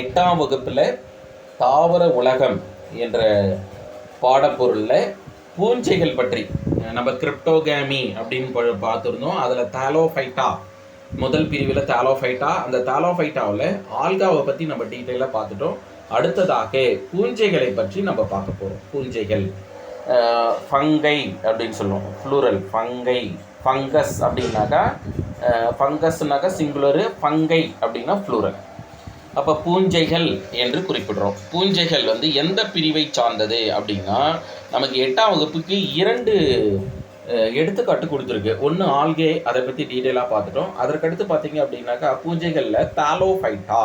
எட்டாம் வகுப்பில் தாவர உலகம் என்ற பாடப்பொருளில் பூஞ்சைகள் பற்றி நம்ம கிரிப்டோகேமி அப்படின்னு பார்த்துருந்தோம். அதில் தாலோஃபைட்டா முதல் பிரிவில் தாலோஃபைட்டா அந்த தாலோஃபைட்டாவில் ஆல்காவை பற்றி நம்ம டீட்டெயிலாக பார்த்துட்டோம். அடுத்ததாக பூஞ்சைகளை பற்றி நம்ம பார்க்க போகிறோம் பூஞ்சைகள் ஃபங்கை அப்படின்னு சொல்லுவோம். ஃப்ளூரல் ஃபங்கை ஃபங்கஸ் அப்படின்னாக்கா ஃபங்கஸ்னாக்கா சிங்குலரு ஃபங்கை அப்படின்னா ஃப்ளூரல் அப்போ பூஞ்சைகள் என்று குறிப்பிடுறோம். பூஞ்சைகள் வந்து எந்த பிரிவை சார்ந்தது அப்படின்னா நமக்கு எட்டாம் வகுப்புக்கு இரண்டு எடுத்துக்காட்டு கொடுத்துருக்கு. ஒன்று ஆல்கே அதை பற்றி டீட்டெயிலாக பார்த்துட்டோம். அதற்கடுத்து பார்த்தீங்க அப்படின்னாக்கா பூஞ்சைகளில் தாலோஃபைட்டா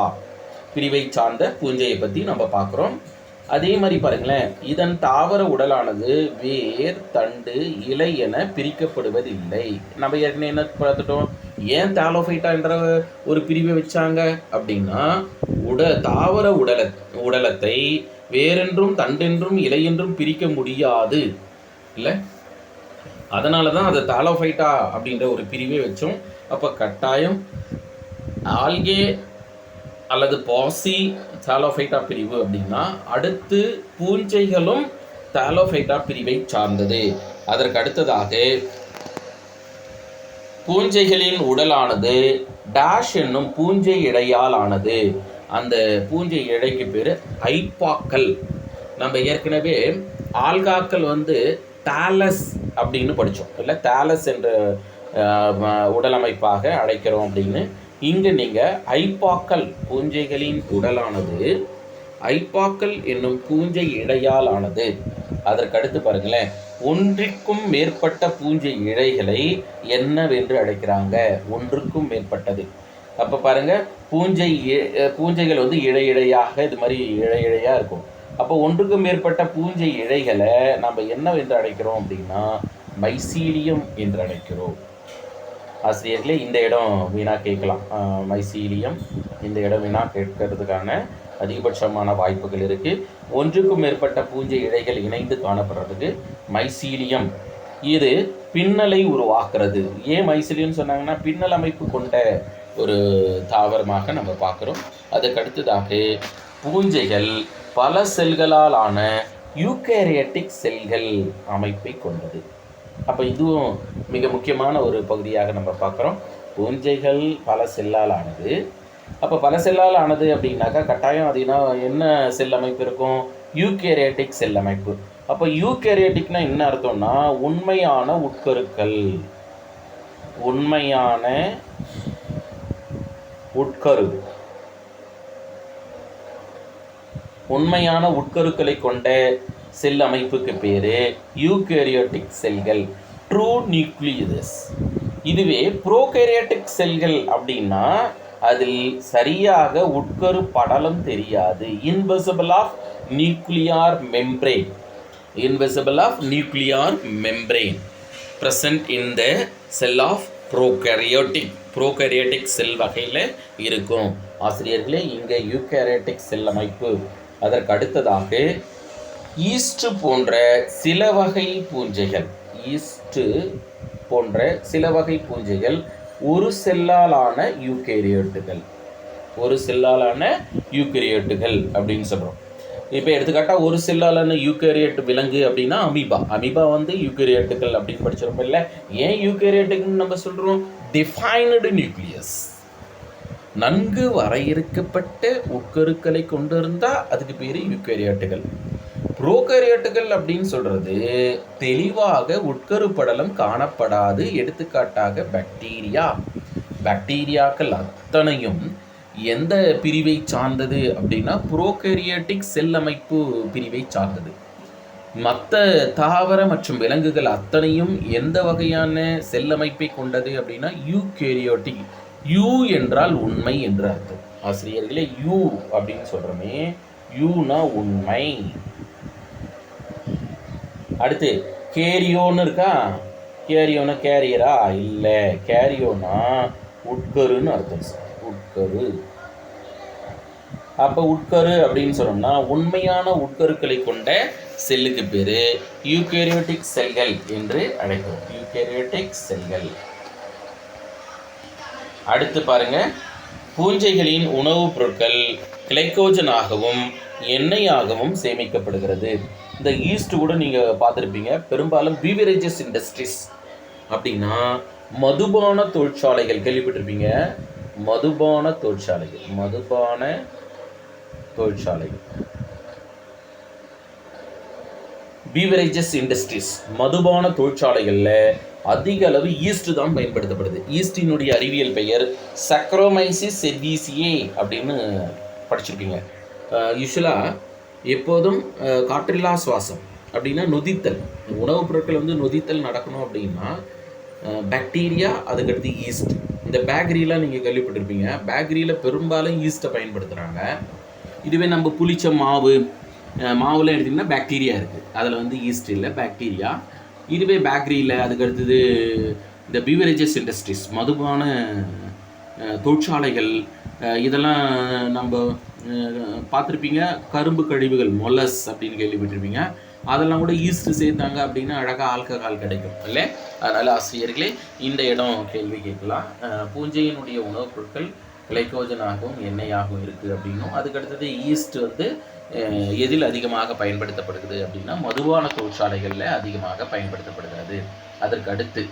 பிரிவை சார்ந்த பூஞ்சையை பற்றி நம்ம பார்க்குறோம். அதே மாதிரி பாருங்களேன் இதன் தாவர உடலானது வேர் தண்டு இலை என பிரிக்கப்படுவதில்லை. நம்ம ஏற்கனவே என்ன பார்த்துட்டோம்? ஏன் தாலோஃபைட்டான்ற ஒரு பிரிவை வச்சாங்க அப்படின்னா உட தாவர உடல உடலத்தை வேறென்றும் தண்டென்றும் இலையென்றும் பிரிக்க முடியாது. இல்லை? அதனால தான் அதை தாலோஃபைட்டா அப்படின்ற ஒரு பிரிவை வச்சோம். அப்போ கட்டாயம் ஆல்கே அல்லது பாசி தாலோஃபைட்டா பிரிவு அப்படின்னா அடுத்து பூஞ்சைகளும் தாலோஃபைட்டா பிரிவை சார்ந்தது. அதற்கு அடுத்ததாக பூஞ்சைகளின் உடலானது டேஷ் என்னும் பூஞ்சை இழையால் ஆனது அந்த பூஞ்சை இழைக்கு பேர் ஐப்பாக்கள் நம்ம ஏற்கனவே ஆல்காக்கள் வந்து தாலஸ் அப்படின்னு படித்தோம் இல்லை தாலஸ் என்ற உடலமைப்பாக அழைக்கிறோம் அப்படின்னு. இங்கே நீங்கள் ஐப்பாக்கள் பூஞ்சைகளின் உடலானது ஐப்பாக்கள் என்னும் பூஞ்சை இழையால் ஆனது அதற்கடுத்து பாருங்களேன். ஒன்றிற்கும் மேற்பட்ட பூஞ்சை இழைகளை என்னவென்று அழைக்கிறாங்க? ஒன்றுக்கும் மேற்பட்டது. அப்போ பாருங்க பூஞ்சை இ- பூஞ்சைகள் வந்து இழை இழையாக இது மாதிரி இழை இழையாக இருக்கும். அப்போ ஒன்றுக்கும் மேற்பட்ட பூஞ்சை இழைகளை நம்ம என்னவென்று அழைக்கிறோம் அப்படின்னா மைசீலியம் என்று அழைக்கிறோம். ஆசிரியர்களே இந்த இடம் வீணாக கேட்கலாம். மைசீலியம் இந்த இடம் வீணாக கேட்கறதுக்கான அதிகபட்சமான வாய்ப்புகள் இருக்குது ஒன்றுக்கும் மேற்பட்ட பூஞ்சை இழைகள் இணைந்து காணப்படுறதுக்கு மைசீலியம். இது பின்னலை உருவாக்குறது. ஏன் மைசீலியம் சொன்னாங்கன்னா பின்னல் அமைப்பு கொண்ட ஒரு தாவரமாக நம்ம பார்க்குறோம். அதுக்கடுத்ததாக பூஞ்சைகள் பல செல்களால் ஆன யூகேரியட்டிக் செல்கள் அமைப்பை கொண்டது. அப்போ இதுவும் மிக முக்கியமான ஒரு பகுதியாக நம்ம பார்க்குறோம். பூஞ்சைகள் பல செல்லால் ஆனது அப்போ பல செல்லால் ஆனது அப்படின்னாக்கா கட்டாயம் அது என்ன செல் அமைப்பு இருக்கும்? யூகேரியாட்டிக் செல் அமைப்பு அப்போ யூகேரியாட்டிக்னா என்ன அர்த்தம்னா உண்மையான உட்கருக்கள். உண்மையான உட்கரு. உண்மையான உட்கருக்களை கொண்ட செல் அமைப்புக்கு பேர் யூகேரியோட்டிக் செல்கள். True nucleus. இதுவே ப்ரோகேரியாட்டிக் செல்கள் அப்படின்னா அதில் சரியாக உட்கரு படலம் தெரியாது. Invisible of nuclear membrane invisible of nuclear membrane present in the cell of prokaryotic prokaryotic cell வகையில் இருக்கும். ஆசிரியர்களே இங்கே யூகேரியோட்டிக் செல் அமைப்பு. அதற்கு அடுத்ததாக ஈஸ்ட் போன்ற சில வகை பூஞ்சைகள். ஈஸ்ட்டு போன்ற சில வகை பூஞ்சைகள் ஒரு செல்லாலான யூகேரியோட்டுகள். ஒரு செல்லாலான யூகேரியோட்டுகள் அப்படின்னு சொல்கிறோம் இப்போ எடுத்துக்காட்டால் ஒரு செல்லாலான யூகேரியட் விலங்கு அப்படின்னா அமீபா. அமீபா வந்து யூகேரியட்டுகள் அப்படின்னு படிச்சிருப்போம் இல்லை? ஏன் யூகேரியட்டுன்னு நம்ம சொல்கிறோம் டிஃபைனடு நியூக்ளியஸ் நன்கு வரையறுக்கப்பட்ட உட்கருக்களை கொண்டிருந்தா அதுக்கு பேர் யூகேரியாட்டுகள். புரோகரியாட்டுகள் அப்படின்னு சொல்கிறது தெளிவாக உட்கரு படலம் காணப்படாது. எடுத்துக்காட்டாக பாக்டீரியா பாக்டீரியாக்கள் அத்தனையும் எந்த பிரிவை சார்ந்தது அப்படின்னா புரோகரியாட்டிக் செல் அமைப்பு பிரிவை சார்ந்தது. மற்ற தாவர மற்றும் விலங்குகள் அத்தனையும் எந்த வகையான செல் அமைப்பை கொண்டது அப்படின்னா யூகேரியோட்டிக். யூ என்றால் உண்மை என்று அர்த்தம். ஆசிரியர்களே யூ அப்படின்னு சொல்கிறோமே யூனா உண்மை. அடுத்து கேரியோன்னு இருக்கா? கேரியோனா கேரியரா இல்லை. கேரியோனா உட்கருன்னு அர்த்தம் சார் உட்கரு. அப்போ உட்கரு அப்படின்னு சொன்னோம்னா உண்மையான உட்கருக்களை கொண்ட செல்லுக்கு பேர் யூகேரியோட்டிக் செல்கள் என்று அழைக்கிறோம். யூகேரியோட்டிக் செல்கள். அடுத்து பாருங்க பூஞ்சைகளின் உணவுப் பொருட்கள் கிளைக்கோஜனாகவும் எண்ணெயாகவும் சேமிக்கப்படுகிறது. இந்த ஈஸ்ட் கூட நீங்கள் பார்த்துருப்பீங்க. பெரும்பாலும் பீவரேஜஸ் இண்டஸ்ட்ரீஸ் அப்படின்னா மதுபான தொழிற்சாலைகள் கேள்விப்பட்டிருப்பீங்க? மதுபான தொழிற்சாலைகள் மதுபான தொழிற்சாலைகள். பீவரேஜஸ் இண்டஸ்ட்ரீஸ் மதுபான தொழிற்சாலைகளில் அதிக அளவு ஈஸ்ட் தான் பயன்படுத்தப்படுது. ஈஸ்டினுடைய அறிவியல் பெயர் சக்ரோமைசிஸ் செர்வீசியே அப்படின்னு படிச்சிருப்பீங்க யூஸ்வலாக எப்போதும் காற்றில்லா சுவாசம் அப்படின்னா நொதித்தல். உணவுப் பொருட்கள் வந்து நொதித்தல் நடக்கணும் அப்படின்னா பாக்டீரியா அதுக்கடுத்து ஈஸ்ட் இந்த பேக்கரிலாம் நீங்கள் கேள்விப்பட்டிருப்பீங்க. பேக்கரியில் பெரும்பாலும் ஈஸ்ட்டை பயன்படுத்துகிறாங்க இதுவே நம்ம புளிச்ச மாவு மாவுலாம் எடுத்திங்கன்னா பாக்டீரியா இருக்குது அதில் வந்து ஈஸ்ட் இல்லை பாக்டீரியா இதுவே பேக்கரியில் அதுக்கு அடுத்தது இந்த பீவரேஜஸ் இண்டஸ்ட்ரீஸ் மதுபான தொழிற்சாலைகள் இதெல்லாம் நம்ம பார்த்திருப்பீங்க கரும்பு கழிவுகள் மொலஸ் அப்படின்னு கேள்விப்பட்டிருப்பீங்க. அதெல்லாம் கூட ஈஸ்ட் சேர்த்தாங்க அப்படின்னா அழகாக ஆல்கஹால் கிடைக்கும் இல்லை அதனால் ஆசிரியர்களே இந்த இடம் கேள்வி கேட்கலாம். அஹ், பூஞ்சையினுடைய உணவுப் பொருட்கள் கிளைக்கோஜனாகவும் எண்ணெயாகவும் இருக்குது அப்படின்னும். அதுக்கடுத்தது ஈஸ்ட் வந்து அஹ், எதில் அதிகமாக பயன்படுத்தப்படுகிறது அப்படின்னா மதுபான தொழிற்சாலைகளில் அதிகமாக பயன்படுத்தப்படுகிறது. அதற்கு அடுத்து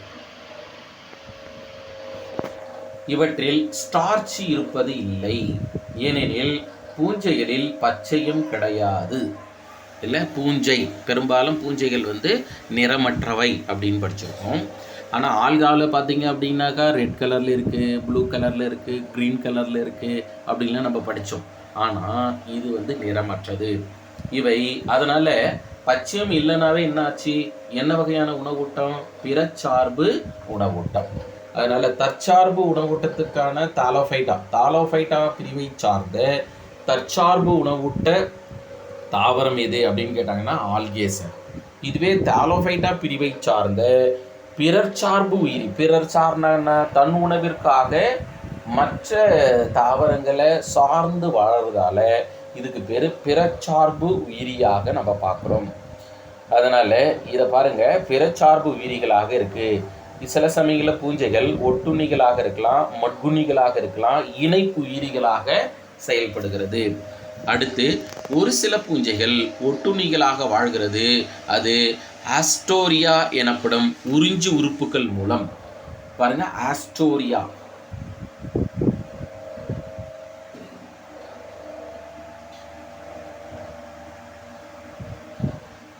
இவற்றில் ஸ்டார்ச் இருப்பது இல்லை. ஏனெனில் பூஞ்சைகளில் பச்சையும் கிடையாது. இல்லை? பூஞ்சை. பெரும்பாலும் பூஞ்சைகள் வந்து நிறமற்றவை அப்படின்னு படிச்சிருக்கோம். ஆனால் ஆல்காவில் பார்த்தீங்க அப்படின்னாக்கா ரெட் கலரில் இருக்குது ப்ளூ கலரில் இருக்குது க்ரீன் கலரில் இருக்குது அப்படின்லாம் நம்ம படித்தோம் ஆனால் இது வந்து நிறமற்றது. இவை அதனால் பச்சையும் இல்லைனாவே என்ன ஆச்சு என்ன வகையான உணவூட்டம்? பிறச்சார்பு உணவூட்டம். அதனால் தற்சார்பு உணவூட்டத்துக்கான தாலோஃபைட்டா. தாலோஃபைட்டா பிரிவை சார்ந்த தற்சார்பு உணவூட்ட தாவரம் எது அப்படின்னு கேட்டாங்கன்னா ஆல்கேசன். இதுவே தாலோஃபைட்டா பிரிவை சார்ந்த பிறர் சார்பு உயிரி. பிறர் சார்ந்த தன் உணவிற்காக மற்ற தாவரங்களை சார்ந்து வாழறதால இதுக்கு பேர் பிறச்சார்பு உயிரியாக நம்ம பார்க்குறோம். அதனால் இதை பாருங்கள் பிறச்சார்பு உயிரிகளாக இருக்குது சில சமயங்களில் பூஞ்சைகள் ஒட்டுண்ணிகளாக இருக்கலாம் மட்குண்ணிகளாக இருக்கலாம் இணைப்பு உயிரிகளாக செயல்படுகிறது. அடுத்து ஒரு சில பூஞ்சைகள் ஒட்டுண்ணிகளாக வாழ்கிறது. அது ஆஸ்டோரியா எனப்படும் உறிஞ்சு உறுப்புகள் மூலம். பாருங்க ஆஸ்டோரியா.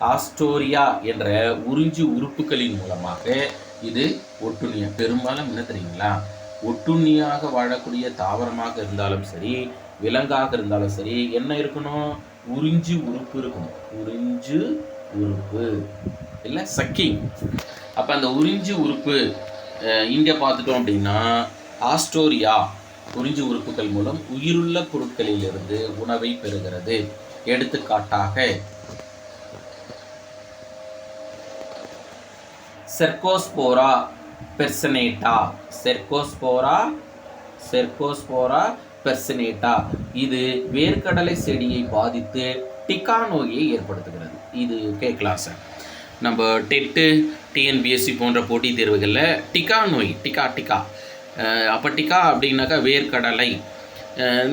ஆஸ்டோரியா என்ற உறிஞ்சு உறுப்புகளின் மூலமாக இது ஒட்டுண்ணியா பெரும்பாலும் என்ன தெரியுங்களா? ஒட்டுண்ணியாக வாழக்கூடிய தாவரமாக இருந்தாலும் சரி விலங்காக இருந்தாலும் சரி என்ன இருக்கணும்? உறிஞ்சு உறுப்பு இருக்கணும். உறிஞ்சு உறுப்பு. இல்லை? சக்கிங். அப்போ அந்த உறிஞ்சு உறுப்பு அஹ், இங்க பார்த்துட்டோம் அப்படின்னா ஆஸ்டோரியா உறிஞ்சு உறுப்புகள் மூலம் உயிருள்ள பொருட்களிலிருந்து உணவை பெறுகிறது. எடுத்துக்காட்டாக cercospora personata cercospora cercospora personata. இது வேர்க்கடலை செடியை பாதித்து டிக்கா நோயை ஏற்படுத்துகிறது. இது கேட்கலாம் சார். நம்ம டெட்டு டிஎன்பிஎஸ்சி போன்ற போட்டித் தேர்வுகளில் டிக்கா நோய் டிக்கா டிக்கா. அப்போ டிக்கா அப்படின்னாக்கா வேர்க்கடலை.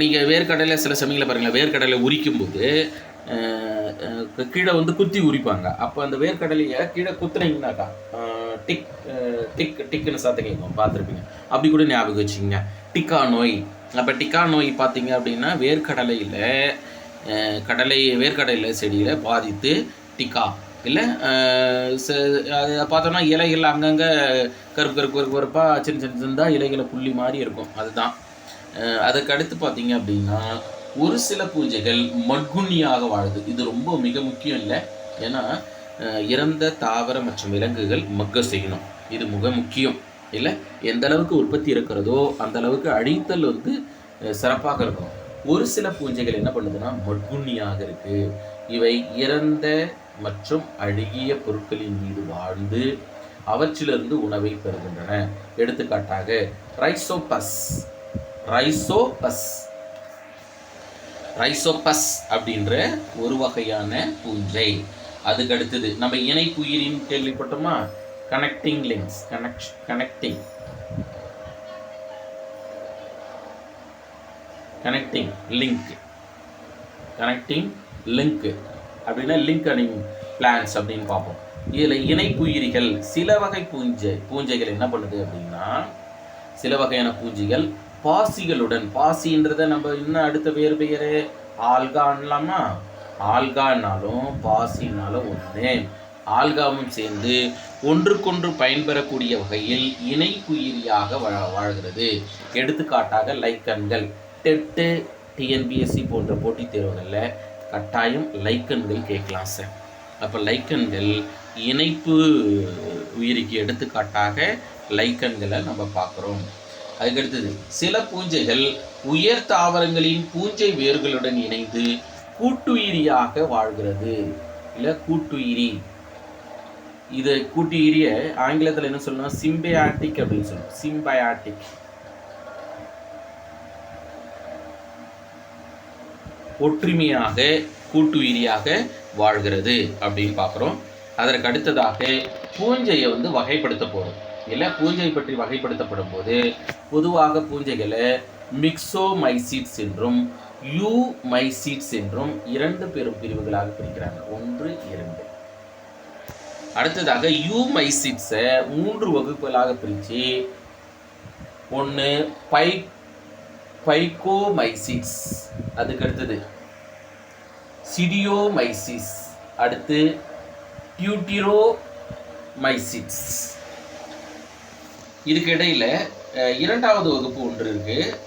நீங்கள் வேர்க்கடலை சில சமயங்களில் பாருங்களேன் வேர்க்கடலை உரிக்கும்போது கீழே வந்து குத்தி உரிப்பாங்க. அப்போ அந்த வேர்க்கடலையை கீழே குத்துனீங்கனாக்கா டிக் டிக் டிக்குன்னு சத்தம் கேட்கும் பார்த்துருப்பீங்க. அப்படி கூட ஞாபகம் வச்சுக்கோங்க. டிக்கா நோய். அப்போ டிக்கா நோய் பார்த்தீங்க அப்படின்னா வேர்க்கடலையில் கடலை வேர்க்கடலை செடியில் பாதித்து டிக்கா இல்லை அது பார்த்தோம்னா இலைகள் அங்கங்கே கருப்பு கருப்பு கருப்பு கருப்பாக சின்ன சின்ன சின்னதாக இலைகளை புள்ளி மாதிரி இருக்கும். அதுதான். அஹ் அதுக்கு அடுத்து பார்த்தீங்க அப்படின்னா ஒரு சில பூஜைகள் மட்குண்ணியாக வாழுது. இது ரொம்ப மிக முக்கியம் இல்லை. ஏன்னா இறந்த தாவர மற்றும் விலங்குகள் மக்க செய்யணும். இது மிக முக்கியம். இல்லை? எந்த அளவுக்கு உற்பத்தி இருக்கிறதோ அந்த அளவுக்கு அழித்தல் வந்து சிறப்பாக இருக்கும். ஒரு சில பூஞ்சைகள் என்ன பண்ணுதுன்னா மட்குண்ணியாக இருக்கு. இவை இறந்த மற்றும் அழுகிய பொருட்களின் மீது வாழ்ந்து அவற்றிலிருந்து உணவை பெறுகின்றன. எடுத்துக்காட்டாக ரைசோபஸ். ரைசோபஸ். ரைசோபஸ் அப்படின்ற ஒரு வகையான பூஞ்சை. அதுக்கு அடுத்தது நம்ம இணைப்புயிரின் கேள்விப்பட்டோமா? Connecting links connection connecting connecting link connecting link அப்படின்னா லிங்க் அனிங் பிளான்ஸ் அப்படின்னு பார்ப்போம். இதில் இணைப்புயிரிகள் சில வகை பூஞ்சை பூஞ்சைகள் என்ன பண்ணுது அப்படின்னா சில வகையான பூஞ்சிகள் பாசிகளுடன் பாசின்றத நம்ம இன்னும் அடுத்த வேறு பெயர் ஆல்கான்லாமா? ஆல்கான்னாலும் பாசினாலும் ஒன்று. ஆல்காவும் சேர்ந்து ஒன்றுக்கொன்று பயன்பெறக்கூடிய வகையில் இணைப்புயிரியாக வா வாழ்கிறது. எடுத்துக்காட்டாக லைக்கன்கள். டெட்டு டிஎன்பிஎஸ்சி போன்ற போட்டித் தேர்வுகளில் கட்டாயம் லைக்கன்கள் கேட்கலாம் சார். அப்போ லைக்கன்கள் இணைப்பு உயிரிக்கு எடுத்துக்காட்டாக லைக்கன்களை நம்ம பார்க்குறோம். அதுக்கடுத்தது சில பூஞ்சைகள் உயர் தாவரங்களின் பூஞ்சை வேர்களுடன் இணைந்து கூட்டுயிரியாக வாழ்கிறது. இல்லை கூட்டுயிரி. இது கூட்டுயிரிய ஆங்கிலத்தில் என்ன சொல்லணும் சிம்பயாட்டிக் அப்படின்னு சொல்லணும் சிம்பயாட்டிக் ஒற்றுமையாக கூட்டுயிரியாக வாழ்கிறது அப்படின்னு பார்க்குறோம். அதற்கு அடுத்ததாக பூஞ்சையை வந்து வகைப்படுத்த போகிறோம் இல்லை பூஞ்சை பற்றி வகைப்படுத்தப்படும் போது பொதுவாக பூஞ்சைகளை மிக்சோமைசிட்ஸ் என்றும் யூ மைசிட்ஸ் என்றும் இரண்டு பெரும் பிரிவுகளாக பிரிக்கிறாங்க. ஒன்று இரண்டு. அடுத்ததாக யூ மைசிட்ஸை மூன்று வகுப்புகளாக பிரித்து ஒன்று பை பைகோமைசிட்ஸ் அதுக்கு அடுத்தது சிடியோமைசிஸ் அடுத்து டியூட்டிரோமைசிட்ஸ் இதுக்கு இடையில் இரண்டாவது வகுப்பு ஒன்று இருக்கு.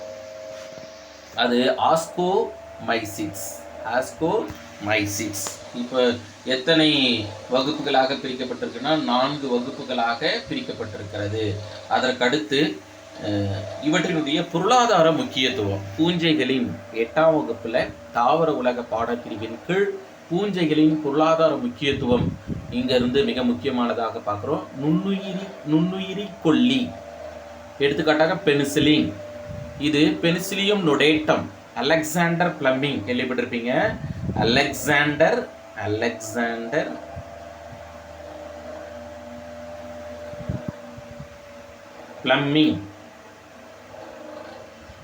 அது ஆஸ்கோ மைசிட்ஸ் ஆஸ்கோ மைசிட்ஸ் இப்போ எத்தனை வகுப்புகளாக பிரிக்கப்பட்டிருக்குன்னா நான்கு வகுப்புகளாக பிரிக்கப்பட்டிருக்கிறது. அதற்கடுத்து இவற்றினுடைய பொருளாதார முக்கியத்துவம். பூஞ்சைகளின் எட்டாம் வகுப்பில் தாவர உலக பாடப்பிரிவின் கீழ் பூஞ்சைகளின் பொருளாதார முக்கியத்துவம். இங்கேருந்து மிக முக்கியமானதாக பார்க்குறோம். நுண்ணுயிரி நுண்ணுயிரி கொல்லி. எடுத்துக்காட்டாக பெனிசிலின். இது பெனிசிலியம் நொடேட்டம். Alexander Fleming. கேள்விப்பட்டிருப்பீங்க? Alexander Alexander. Fleming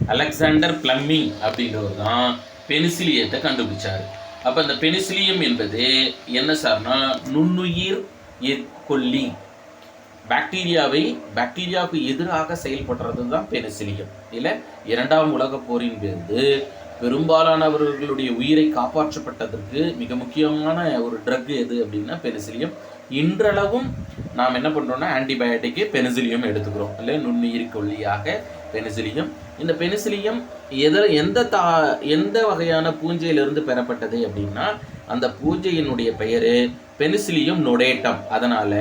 Alexander Fleming அப்படின்றவர் தான் பெனிசிலியத்தை கண்டுபிடிச்சாரு. அப்போ அந்த பெனிசிலியம் என்பது என்ன சார்னா நுண்ணுயிர் எ- கொல்லி பாக்டீரியாவை பாக்டீரியாவுக்கு எதிராக செயல்படுறது தான் பெனிசிலியம் இல்லை இரண்டாம் உலகப் போரின் போது பெரும்பாலானவர்களுடைய உயிரை காப்பாற்றப்பட்டதற்கு மிக முக்கியமான ஒரு ட்ரக் எது அப்படின்னா பெனிசிலியம் இன்றளவும் நாம் என்ன பண்ணுறோம்னா ஆன்டிபயோட்டிக்கு பெனிசிலியம் எடுத்துக்கிறோம். இல்லை நுண்ணுயிர் கொல்லியாக பெனிசிலியம் இந்த பெனிசிலியம் எதில் எந்த தா எந்த வகையான பூஞ்சையிலிருந்து பெறப்பட்டது அப்படின்னா அந்த பூஞ்சையினுடைய பெயர் பெனிசிலியம் நொடேட்டம் அதனால்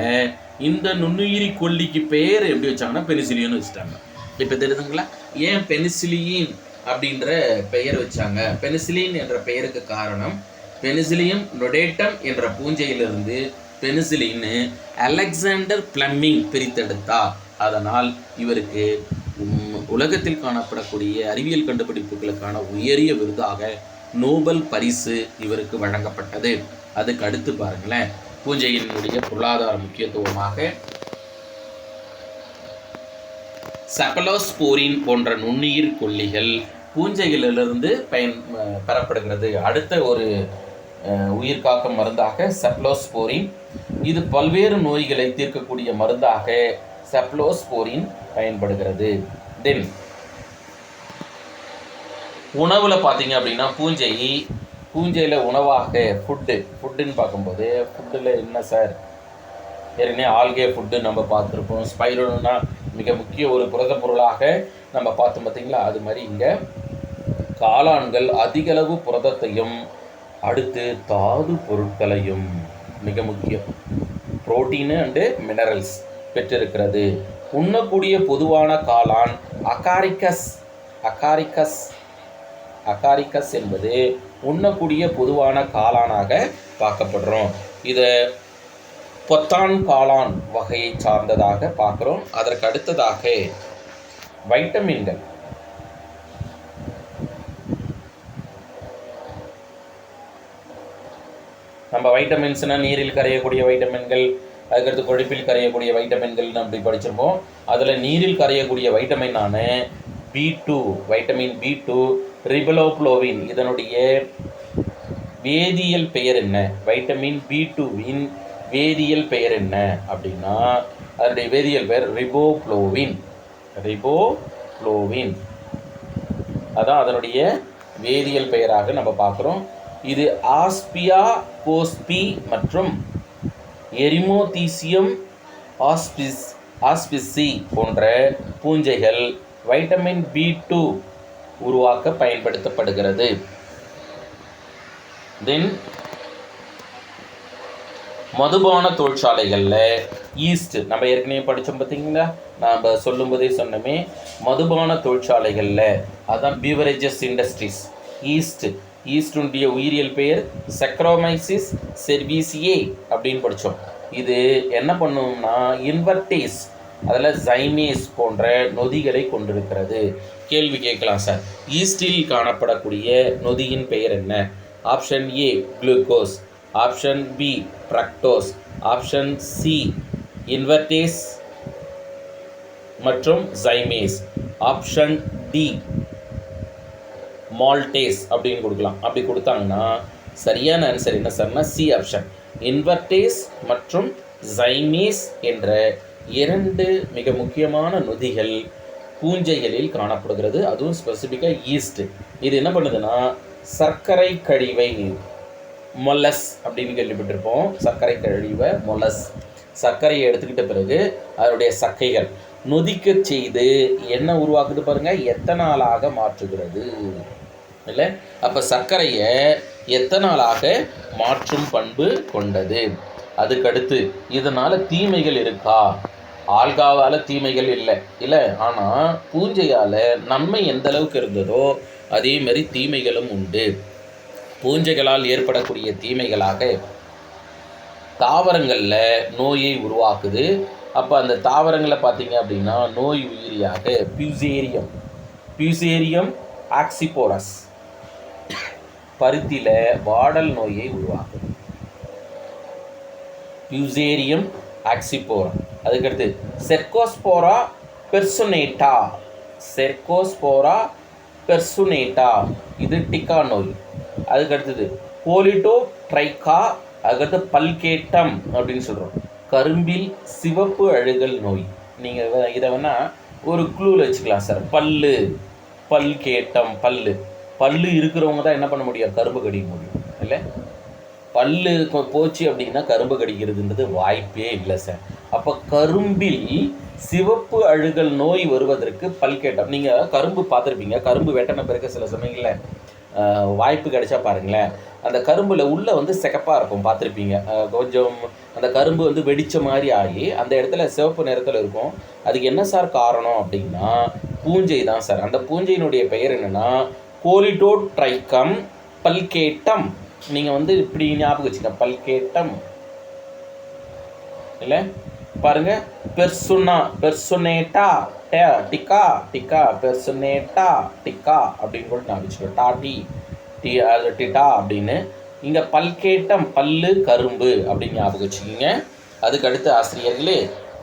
இந்த நுண்ணுயிரி கொல்லிக்கு பெயர் எப்படி வச்சாங்கன்னா பெனிசிலியம்னு வச்சுட்டாங்க. இப்போ தெரியுதுங்களா? ஏன் பெனிசிலியின் அப்படின்ற பெயர் வச்சாங்க? பெனிசிலின் என்ற பெயருக்கு காரணம் பெனிசிலியம் நொடேட்டம் என்ற பூஞ்சையிலிருந்து பெனிசிலின்னு அலெக்சாண்டர் பிளம்மிங் பிரித்தெடுத்தார் அதனால் இவருக்கு உலகத்தில் காணப்படக்கூடிய அறிவியல் கண்டுபிடிப்புகளுக்கான உயரிய விருதாக நோபல் பரிசு இவருக்கு வழங்கப்பட்டது. அதுக்கு அடுத்து பாருங்களேன். பூஞ்சையினுடைய பொருளாதார முக்கியத்துவமாக செப்பலோஸ்போரின் போன்ற நுண்ணுயிர் கொல்லிகள் பூஞ்சைகளிலிருந்து பயன் பெறப்படுகிறது. அடுத்த ஒரு அஹ், உயிர்காக்கும் மருந்தாக செப்லோஸ்போரின் இது பல்வேறு நோய்களை தீர்க்கக்கூடிய மருந்தாக செப்லோஸ்போரின் பயன்படுகிறது. தென் உணவில் பார்த்தீங்க அப்படின்னா பூஞ்சை பூஞ்சையில் உணவாக ஃபுட்டு ஃபுட்டுன்னு பார்க்கும்போது ஃபுட்டில் என்ன சார்? ஏற்கனவே ஆல்கே ஃபுட்டு நம்ம பார்த்துருப்போம். ஸ்பைரோனா மிக முக்கிய ஒரு புரத பொருளாக நம்ம பார்த்தோம் பார்த்தீங்களா? அது மாதிரி இங்கே காளான்கள் அதிகளவு புரதத்தையும் அடுத்து தாது பொருட்களையும் மிக முக்கியம். புரோட்டீனு அண்டு மினரல்ஸ் பெற்றிருக்கிறது. உண்ணக்கூடிய பொதுவான காளான் அகாரிக்கஸ். அகாரிக்கஸ். அகாரிக்கஸ் என்பது உண்ணக்கூடிய பொதுவான காளானாக பார்க்கப்படுறோம். இதை பொத்தான் காளான் வகையை சார்ந்ததாக பார்க்குறோம். அதற்கு அடுத்ததாக வைட்டமின்கள். நம்ம வைட்டமின்ஸ்னால் நீரில் கரையக்கூடிய வைட்டமின்கள் அதுக்கடுத்து கொழுப்பில் கரையக்கூடிய வைட்டமின்கள்னு அப்படி படிச்சிருப்போம். அதில் நீரில் கரையக்கூடிய வைட்டமினான B two vitamin B two riboflavin இதனுடைய வேதியியல் பெயர் என்ன? வைட்டமின் பி டூவின் வேதியியல் பெயர் என்ன? அப்படின்னா அதனுடைய வேதியியல் பெயர் ரிபோப்ளோவின். ரிபோப்ளோவின். அதான் அதனுடைய வேதியியல் பெயராக நம்ம பார்க்குறோம். இது ஆஸ்பியா கோஸ்பி மற்றும் எரிமோதீசியம் ஆஸ்பிஸ் ஆஸ்பிசி போன்ற பூஞ்சைகள் வைட்டமின் பி டூ உருவாக்க பயன்படுத்தப்படுகிறது. தென் மதுபான தொழிற்சாலைகளில் ஈஸ்ட் நம்ம ஏற்கனவே படித்தோம் பார்த்தீங்களா நாம் சொல்லும்போதே சொன்னோமே மதுபான தொழிற்சாலைகளில் அதான் பீவரேஜஸ் இண்டஸ்ட்ரீஸ் ஈஸ்ட் ஈஸ்டுடைய உயிரியல் பெயர் செக்ரோமைசிஸ் செர்வீசியே அப்படின்னு படித்தோம் இது என்ன பண்ணும்னா இன்வர்டேஸ் அதில் ஜைமேஸ் போன்ற நொதிகளை கொண்டிருக்கிறது. கேள்வி கேட்கலாம் சார். ஈஸ்டில் காணப்படக்கூடிய நொதியின் பெயர் என்ன? Option A glucose. Option B fructose. Option C invertase மற்றும் ஜைமேஸ் ஆப்ஷன் டி மால்டேஸ் அப்படின்னு கொடுக்கலாம். அப்படி கொடுத்தாங்கன்னா சரியான ஆன்சர் என்ன சார்னா சி ஆப்ஷன். இன்வர்டேஸ் மற்றும் ஜைமேஸ் என்ற இரண்டு மிக முக்கியமான நொதிகள் பூஞ்சைகளில் காணப்படுகிறது. அதுவும் ஸ்பெசிஃபிக்காக ஈஸ்ட்டு இது என்ன பண்ணுதுன்னா சர்க்கரை கழிவை மொலஸ் அப்படின்னு கேள்விப்பட்டிருப்போம். சர்க்கரை கழிவை மொலஸ் சர்க்கரையை எடுத்துக்கிட்ட பிறகு அதனுடைய சக்கைகள். நொதிக்க செய்து என்ன உருவாக்குது பாருங்கள் எத்தனாலாக மாற்றுகிறது? இல்லை? அப்போ சர்க்கரையை எத்தனாலாக மாற்றும் பண்பு கொண்டது? அதுக்கடுத்து இதனால் தீமைகள் இருக்கா? ஆல்காவால் தீமைகள் இல்லை. இல்லை ஆனால் பூஞ்சையால் நன்மை எந்த அளவுக்கு இருந்ததோ அதே மாதிரி தீமைகளும் உண்டு. பூஞ்சைகளால் ஏற்படக்கூடிய தீமைகளாக தாவரங்களில் நோயை உருவாக்குது. அப்போ அந்த தாவரங்களை பார்த்தீங்க அப்படின்னா நோய் உயிரியாக பியூசேரியம். பியூசேரியம் ஆக்சிபோரஸ். பருத்தியில் வாடல் நோயை உருவாக்குது. பியூசேரியம் ஆக்சிபோரம் அதுக்கடுத்து செர்கோஸ்போரா பெர்சுனேட்டா. செர்கோஸ்போரா பெர்சுனேட்டா. இது டிக்கா நோய் அதுக்கடுத்தது போலிட்டோ ட்ரைகா அதுக்கடுத்து பல்கேட்டம் அப்படின்னு சொல்கிறோம் கரும்பில் சிவப்பு அழுகல் நோய். நீங்கள் இதை வேணால் ஒரு க்ளூவில் வச்சுக்கலாம் சார் பல்லு. பல் கேட்டம் பல்லு. பல்லு இருக்கிறவங்க தான் என்ன பண்ண முடியும்? கரும்பு கடிக்க முடியும். இல்லை? பல்லு போச்சு அப்படின்னா கரும்பு கடிக்கிறதுன்றது வாய்ப்பே இல்லை சார் அப்போ கரும்பில் சிவப்பு அழுகல் நோய் வருவதற்கு பல்கேட்டம் நீங்கள் கரும்பு பார்த்துருப்பீங்க. கரும்பு வெட்டின பிறகு சில சமயங்களில் வாய்ப்பு கிடைச்சா பாருங்களேன். அந்த கரும்பில் உள்ளே வந்து சிகப்பாக இருக்கும் பார்த்துருப்பீங்க. கொஞ்சம் அந்த கரும்பு வந்து வெடித்த மாதிரி ஆகி அந்த இடத்துல சிவப்பு நிறத்தில் இருக்கும். அதுக்கு என்ன சார் காரணம் அப்படின்னா பூஞ்சை தான் சார் அந்த பூஞ்சையினுடைய பெயர் என்னன்னா கோலிடோட் ட்ரைக்கம் பல்கேட்டம். நீங்கள் வந்து இப்படி ஞாபகம் வச்சுக்க பல்கேட்டம். இல்லை? பாருங்க. பெர்சுனா பெர்சுனேட்டா டே டிக்கா டிக்கா பெர்சுனேட்டா டிக்கா அப்படின்னு கூட நான் வச்சுக்கோ டாட்டி டி அது டிட்டா அப்படின்னு. இங்கே பல்கேட்டம் பல்லு கரும்பு அப்படின்னு ஞாபகம் வச்சுக்கிங்க. அதுக்கு அடுத்து ஆசிரியர்களே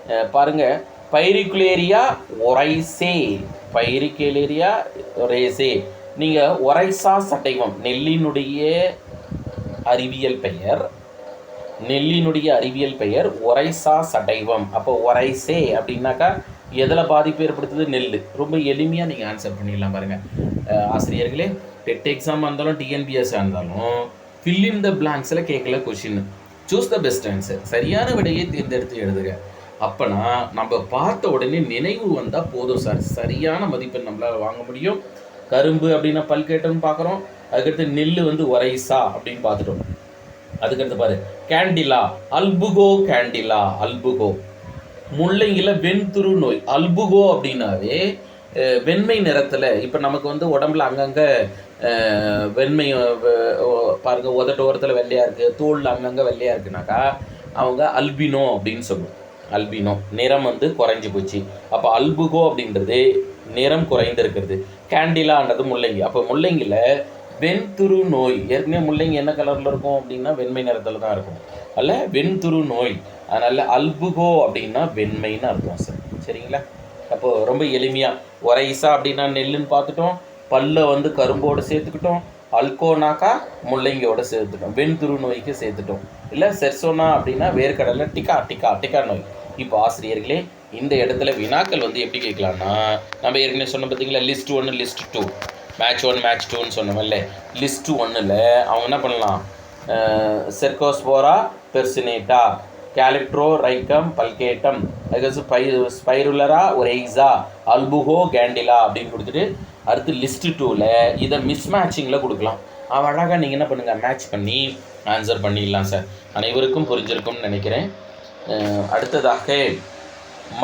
பாருங்கள் பாருங்க. Pyricularia oryzae. Pyricularia oryzae. நீங்கள் ஒரைசா சட்டைவம் நெல்லினுடைய அறிவியல் பெயர் நெல்லினுடைய அறிவியல் பெயர் ஒரைசா சடைவம். அப்போ ஒரைசே அப்படின்னாக்கா எதில் பாதிப்பு ஏற்படுத்துது? நெல் ரொம்ப எளிமையாக நீங்கள் ஆன்சர் பண்ணிடலாம் பாருங்கள் ஆசிரியர்களே டெட் எக்ஸாமாக இருந்தாலும் டிஎன்பிஎஸ்ஸாக இருந்தாலும் ஃபில் இன் த பிளாங்க்ஸில் கேட்கல question choose the best answer சரியான விடையை தேர்ந்தெடுத்து எழுதுக அப்போனா நம்ம பார்த்த உடனே நினைவு வந்தால் போதும் சார். சரியான மதிப்பெண் நம்மளால் வாங்க முடியும். கரும்பு அப்படின்னா பல்கேட்டம்னு பார்க்குறோம். அதுக்கடுத்து நெல் வந்து ஒரைசா அப்படின்னு பார்த்துட்டோம். அதுக்கடுத்து பாரு கேண்டிலா அல்புகோ கேண்டிலா அல்புகோ முள்ளங்கில வெண்துரு நோய் அல்புகோ அப்படின்னாவே வெண்மை நிறத்தில் இப்போ நமக்கு வந்து உடம்புல அங்கங்கே வெண்மை பாருங்கள் பாருங்க உதட்டு ஓரத்தில் வெள்ளையாக இருக்குது தோல் அங்கங்கே வெள்ளையாக இருக்குனாக்கா அவங்க அல்பினோ அப்படின்னு சொல்லுவோம். அல்பினோ நிறம் வந்து குறைஞ்சி போச்சு. அப்போ அல்புகோ அப்படின்றது நிறம் குறைந்திருக்கிறது. கேண்டிலான்றது முள்ளங்கி. அப்போ முள்ளங்கியில் வெண்துரு நோய். ஏற்கனவே முள்ளங்கி என்ன கலரில் இருக்கும் அப்படின்னா வெண்மை நிறத்தில் தான் இருக்கும். அல்ல வெண்துரு நோய். அதனால் அல்புகோ அப்படின்னா வெண்மைன்னு அர்த்தம் சார். சரிங்களா? அப்போது ரொம்ப எளிமையாக ஒரைசா அப்படின்னா நெல்லுன்னு பார்த்துட்டோம். பல்லை வந்து கரும்போடு சேர்த்துக்கிட்டோம். அல்கோனாக்கா முள்ளங்கியோட சேர்த்துட்டோம். வெண்துரு நோய்க்கு சேர்த்துட்டோம். இல்லை செர்சோனா அப்படின்னா வேர்க்கடலை டிக்கா டிக்கா டிக்கா நோய். இப்போ ஆசிரியர்களே இந்த இடத்துல வினாக்கள் வந்து எப்படி கேட்கலான்னா நம்ம ஏற்கனவே சொன்ன பார்த்தீங்களா லிஸ்ட் ஒன்று list two match one match டூன்னு சொன்னோம்ல லிஸ்ட் ஒன்றில் அவன் என்ன பண்ணலாம்? செர்கோஸ்போரா பெர்சினேட்டா கேலிப்ட்ரோ ரைக்கம் பல்கேட்டம் அதுக்கடுத்து ஸ்பை ஸ்பைருலரா ஒரேக்ஸா அல்புகோ கேண்டிலா அப்படின்னு கொடுத்துட்டு அடுத்து லிஸ்ட்டு டூவில் இதை மிஸ் மேட்சிங்கில் கொடுக்கலாம். அவன் அழகாக நீங்கள் என்ன பண்ணுங்கள் மேட்ச் பண்ணி ஆன்சர் பண்ணிடலாம் சார் அனைவருக்கும் புரிஞ்சிருக்கும்னு நினைக்கிறேன். அடுத்ததாக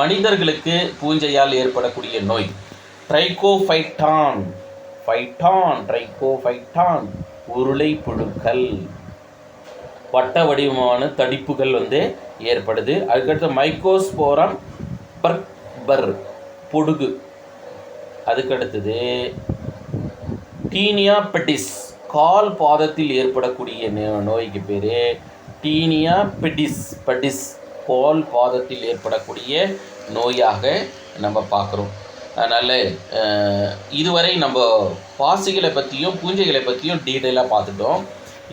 மனிதர்களுக்கு பூஞ்சையால் ஏற்படக்கூடிய நோய் ட்ரைகோஃபைட்டான் ஃபைட்டான் ட்ரைகோஃபைட்டான் உருளை புழுக்கள். வட்ட வடிவமான தடிப்புகள் வந்து ஏற்படுது. அதுக்கடுத்து மைக்கோஸ்போரம் பர்பர் பொடுகு. அதுக்கடுத்தது டீனியா பெட்டிஸ் கால் பாதத்தில் ஏற்படக்கூடிய நோ- நோய்க்கு பேர் டீனியா பெட்டிஸ் பெட்டிஸ் கால் பாதத்தில் ஏற்படக்கூடிய நோயாக நம்ம பார்க்குறோம். அதனால் இதுவரை நம்ம பாசிகளை பற்றியும் பூஞ்சைகளை பற்றியும் டீட்டெயிலாக பார்த்துட்டோம்.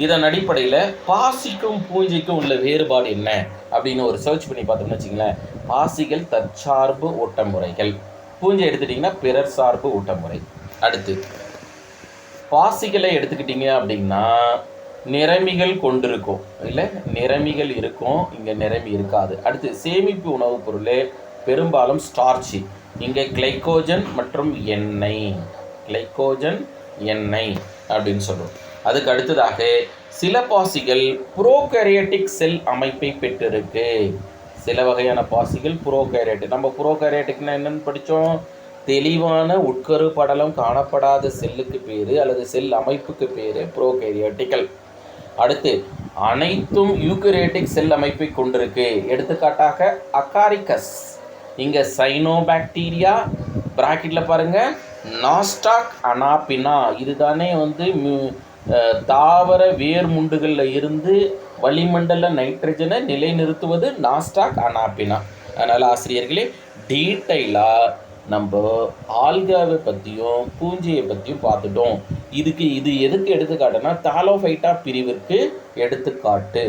இதன் அடிப்படையில் பாசிக்கும் பூஞ்சைக்கும் உள்ள வேறுபாடு என்ன? அப்படின்னு ஒரு சர்ச் பண்ணி பார்த்தோம்னு வச்சிங்களேன் பாசிகள் தற்சார்பு ஓட்டமுறைகள். பூஞ்சை எடுத்துட்டிங்கன்னா பிறர் சார்பு ஊட்டமுறை அடுத்து பாசிகளை எடுத்துக்கிட்டிங்க அப்படின்னா நிறமிகள் கொண்டிருக்கும். இல்லை நிறமிகள் இருக்கும் இங்கே நிறமி இருக்காது. அடுத்து சேமிப்பு உணவுப் பொருள் பெரும்பாலும் ஸ்டார்ச்சி இங்கே கிளைக்கோஜன் மற்றும் எண்ணெய். கிளைக்கோஜன் எண்ணெய் அப்படின்னு சொல்கிறோம் அதுக்கு அடுத்ததாக சில பாசிகள் ப்ரோகேரியட்டிக் செல் அமைப்பை பெற்றிருக்கு. சில வகையான பாசிகள் ப்ரோகேரியட்டிக் நம்ம ப்ரோகேரியட்டிக்னா என்னென்னு படித்தோம் தெளிவான உட்கரு படலம் காணப்படாத செல்லுக்கு பேர் அல்லது செல் அமைப்புக்கு பேர் ப்ரோகேரியாட்டிக்கல் அடுத்து அனைத்தும் யூக்கரேட்டிக் செல் அமைப்பை கொண்டிருக்கு. எடுத்துக்காட்டாக அகாரிகஸ் இங்கே சைனோபாக்டீரியா ப்ராக்கெட்டில் பாருங்கள் நாஸ்டாக் அனாபினா இதுதானே வந்து தாவர வேர்முண்டுகளில் இருந்து வளிமண்டல நைட்ரஜனை நிலைநிறுத்துவது நாஸ்டாக் அனாபினா அதனால் ஆசிரியர்களே டீட்டெயிலாக நம்ம ஆல்காவை பற்றியும் பூஞ்சையை பற்றியும் பார்த்துட்டோம். இதுக்கு இது எதுக்கு எடுத்துக்காட்டுனா தாலோஃபைட்டா பிரிவிற்கு எடுத்துக்காட்டு.